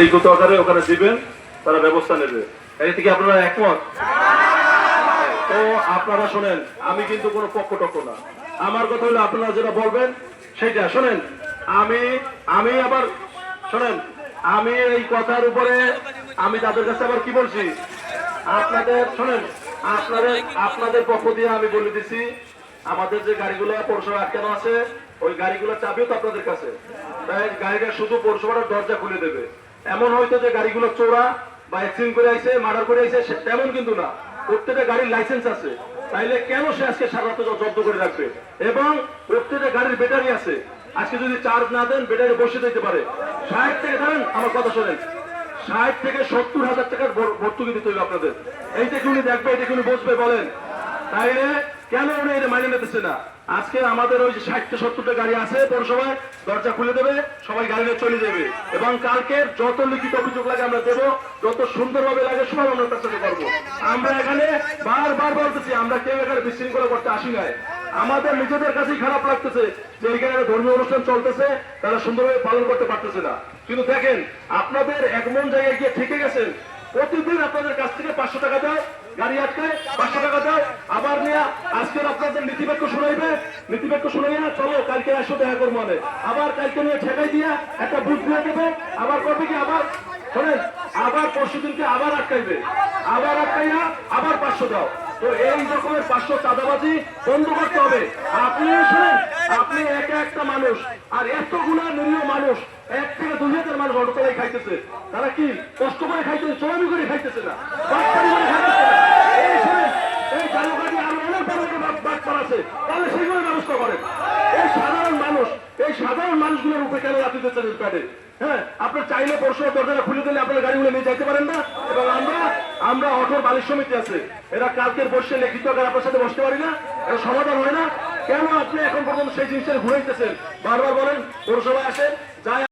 লিখিত আকারে ওখানে দিবেন, তারা ব্যবস্থা নেবে। এই থেকে আপনারা একমত? তো আপনারা শোনেন, আমি কিন্তু কোনো পক্ষ টক্ষ না। আমার কথা হলো আপনারা যেটা বলবেন, সেটা। শোনেন, আমি আমি আবার, শোনেন, আমি এই কথার উপরে, আমি তাদের কাছে আবার কি বলছি? আপনাদের, শোনেন, আপনাদের আপনাদের পক্ষ দিয়ে আমি বলে দিছি, আমাদের যে গাড়িগুলো পৌরসভা আটকানো আছে, ওই গাড়িগুলোর চাবিও তো আপনাদের কাছে। গাড়িটা শুধু পৌরসভার দরজা খুলে দেবে। এমন হয়তো যে গাড়িগুলো চোরা বা অ্যাক্সিডেন্ট করে আইছে মার্ডার করে আইছে তেমন কিন্তু না। প্রত্যেকটা গাড়ির লাইসেন্স আছে। তাইলে কেন সে আজকে সারাতে জব্দ করে রাখবে? এবং প্রত্যেকটা গাড়ির ব্যাটারি আছে। আজকে যদি চার্জ না দেন ব্যাটারি বসে দিতে পারে। ষাট থেকে ধরেন আমার কথা শোনেন। ষাট থেকে সত্তর হাজার টাকার ভর্তুকি দিতে হবে আপনাদের। এইটা কি উনি দেখবে এটা কি উনি বসবে, বলেন। তাইলে কেন উনি এটা মাইনে নিতেছে না? আজকে আমাদের ওই ষাটটা, সত্তরটা গাড়ি আছে পৌরসভায়, দরজা খুলে দেবে, সবাই গাড়ি নিয়ে চলে যাবে। এবং কালকে যত লিখিত অভিযোগ লাগে আমরা দেবো, যত সুন্দরভাবে লাগে সব আমরা তার সাথে করব। আমরা এখানে বারবার বলতেছি, আমরা কেউ এখানে বিশৃঙ্খলা করতে আসি নাই। আমাদের নিজেদের কাছেই খারাপ লাগতেছে যে এখানে ধর্মীয় অনুষ্ঠান চলতেছে, তারা সুন্দরভাবে পালন করতে পারতেছে না। কিন্তু দেখেন, আপনাদের এমন জায়গায় গিয়ে থেকে গেছেন। প্রতিদিন আপনাদের কাছ থেকে পাঁচশো টাকা দেয় গাড়ি আটকায়, পাঁচশো টাকা দেয় আবার নিয়ে। আজকের আপনাদের নীতিবাক্য শুনাইবে। নীতিবাক্য শুনাইয়া চলো, কালকে আসো দেখা করব মানে আবার কালকে নিয়ে ঠেকাই দিয়া একটা বুথ দিয়ে দেবে আবার করবে কি আবার? শোনেন, আবার পরশু দিনকে আবার আটকাইবে। আবার আটকাইয়া আবার পাঁচশো দাও। তো এই রকমের পাঁচশো চাঁদাবাজি বন্ধ করতে হবে। আপনি শোনেন, আপনি একা একটা মানুষ আর এতগুলা নিরীহ মানুষ, এক থেকে দুই হাজার মানুষ অটোতলায় খাইতেছে। তারা কি কষ্ট করে খাইতেছে চলামি করে খাইতেছে না বাটপারি করে খাইতেছে না এই শোনেন এই জালুকাটি আরও অনেক বড় বাট- আছে, তাহলে সেগুলো ব্যবস্থা করেন এই সাধারণ মানুষ, এই সাধারণ মানুষগুলোর উপরে কেন রাখতে দিচ্ছেন প্যাডে হ্যাঁ আপনার চাইলে দরজাটা খুলে দিলে আপনার গাড়িগুলো নিয়ে যাইতে পারেন না? এবং আমরা আমরা অটোর মালিক সমিতি আছে। এরা কালকের বসে লিখিত আকারে আপনার সাথে বসতে পারি না, এর সমাধান হয় না। কেন আপনি এখন পর্যন্ত সেই জিনিসটা ঘুরাইতেছেন বারবার বলেন, পৌরসভায় আসেন, যাই